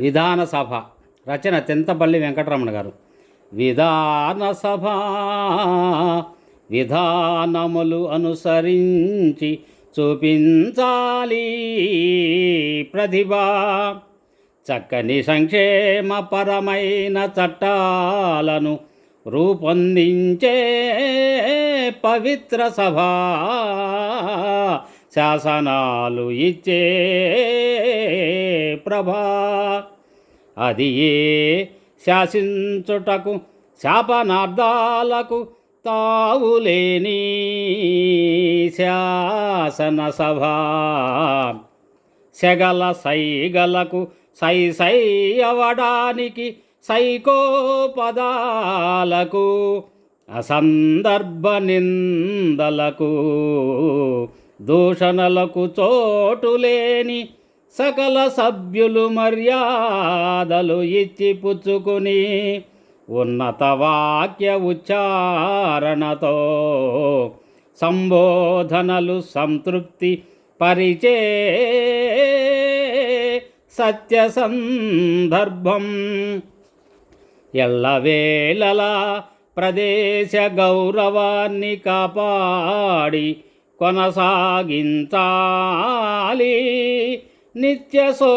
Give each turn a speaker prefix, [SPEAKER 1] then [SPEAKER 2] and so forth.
[SPEAKER 1] విధాన సభ రచన చింతపల్లి వెంకటరమణ గారు. విధాన సభ విధానములు అనుసరించి చూపించాలి ప్రతిభ. చక్కని సంక్షేమపరమైన చట్టాలను రూపొందించే పవిత్ర సభ. శాసనాలు ఇచ్చే ప్రభా. అది ఏ శాసించుటకు శాపనార్థాలకు తావులేని శాసనసభ. సెగల సైగలకు సై సై అవడానికి సైకోపదాలకు అసందర్భ నిందలకు దూషణలకు చోటులేని సకల సభ్యులు మర్యాదలు ఇచ్చి పుచ్చుకుని ఉన్నత వాక్య ఉచ్చారణతో సంబోధనలు సంతృప్తి పరిచే సత్య సందర్భం. ఎల్లవేళలా ప్రదేశ గౌరవాన్ని కాపాడి కొనసాగించాలి. नित्य नित्यशोभा